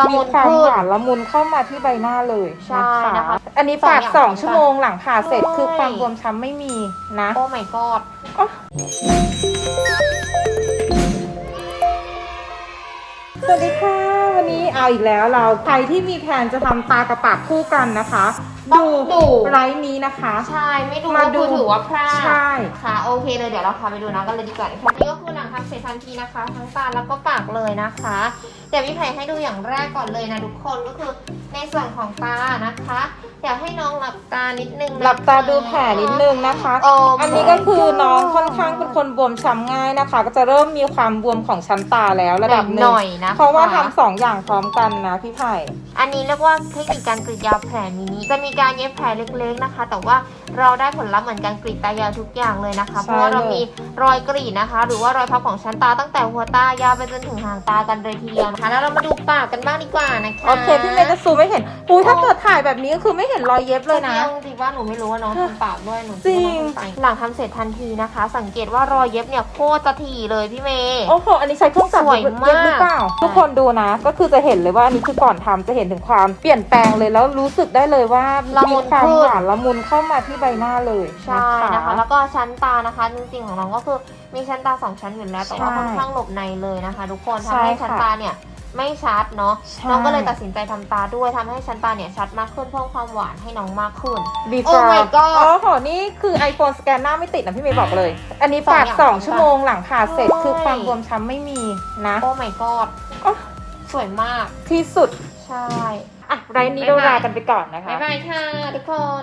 ละมุนความขึ้นหวานละมุนเข้ามาที่ใบหน้าเลยใช่นะคะ อันนี้ปาดสสอองงอย่างชั่วโมงหลังผ่าเสร็จใช่คือความบวมช้ำไม่มีนะ โอ้ my god สวัสดีค่ะ วันนี้เอาอีกแล้วเราใครที่มีแผนจะทำตากระปากคู่กันนะคะ ต้องดู ไลฟ์นี้นะคะ ใช่ ไม่ดูมาก็ดูคือถือว่าพลาดใช่ ค่ะ โอเคเลยเดี๋ยวเราพาไปดูนะกันเลยดีกว่านะคะนี่ก็คือหลังทำเสร็จทันทีนะคะ ทั้งตาแล้วก็ปากเลยนะคะ เดี๋ยวพี่ไผ่ให้ดูอย่างแรกก่อนเลยนะทุกคนก็คือในส่วนของตานะคะ เดี๋ยวให้น้องหลับตานิดนึงนะคะ หลับตาดูแผลนิดนึงนะคะโอ้อันนี้ก็คือน้องค่อนข้างเป็นคนบวมช้ำง่ายนะคะ ก็จะเริ่มมีความบวมของชั้นตาแล้วระดับหหนึ่น่งอยนะคะ เพราะว่าทำสองอย่างพร้อมกันนะพี่ไผ่ อันนี้เรียกว่าเทคนิคการกรีดยาวแผลมินิจะมีการเย็บแผลเล็กๆนะคะ แต่ว่าเราได้ผลลัพธ์เหมือนการกรีดตายาวทุกอย่างเลยนะคะ ใช่ เพราะว่าเราเลยมีรอยกรีดนะคะ หรือว่ารอยพับของชั้นตาตั้งแต่หัวตายาวไปจนถึงหางตากันเลยทีเดียวนะคะ แล้วเรามาดูปากกันบ้างดีกว่านะคะ โอเคพี่เมย์จะซูมไม่เห็นอุ้ยถ้าเกิดถ่ายแบบนี้ก็คือไม่เห็นรอยเย็บเลยนะอาจริงๆว่าหนูไม่รู้ว่าน้องทำปากด้วยหนูจริงคิดว่าน้อทำปากหลังทำเสร็จทันทีนะคะ สังเกตว่ารอยเย็บเนี่ยโคตรจะถี่เลยพี่เมย์โอ้โหอันนี้ใช้เครื่องจักรสวยเย็บมากหรือเปล่าทุกคนดูนะ ก็คือจะเห็นเลยว่าอันนี้คือก่อนทำจะเห็นถึงความเปลี่ยนแปลงเลยแล้วรู้สึกได้เลยว่าละมุมีนความขึ้นหวานละมุนเข้ามาที่ใบหน้าเลยใช่นะคะ แล้วก็ชั้นตานะคะจริงๆของน้องก็คือมีชั้นตาสองชั้นอยู่แล้วแต่ว่าใช่ค่อนข้างหลบในเลยนะคะ ทุกคนใช่ทำให้ชั้นค่ะตาเนี่ย ไม่ชัดเนาะใช่น้องก็เลยตัดสินใจทำตาด้วยทำให้ชั้นตาเนี่ยชัดมากขึ้นเพิ่มความหวานให้น้องมากขึ้น before Oh my god โอ้โหนี่คือ iPhone สแกนหน้าไม่ติดนะพี่เมย์บอกเลย อันนี้ปาดสองอย่าง2ชั่วโมงหลังผ่าเสร็จใช่คือความบวมช้ำไม่มีนะโอ้ my god โอ้สวยมากที่สุดใช่ อะไรนี้เราลากันไปก่อนนะคะบ๊ายบายค่ะทุกคน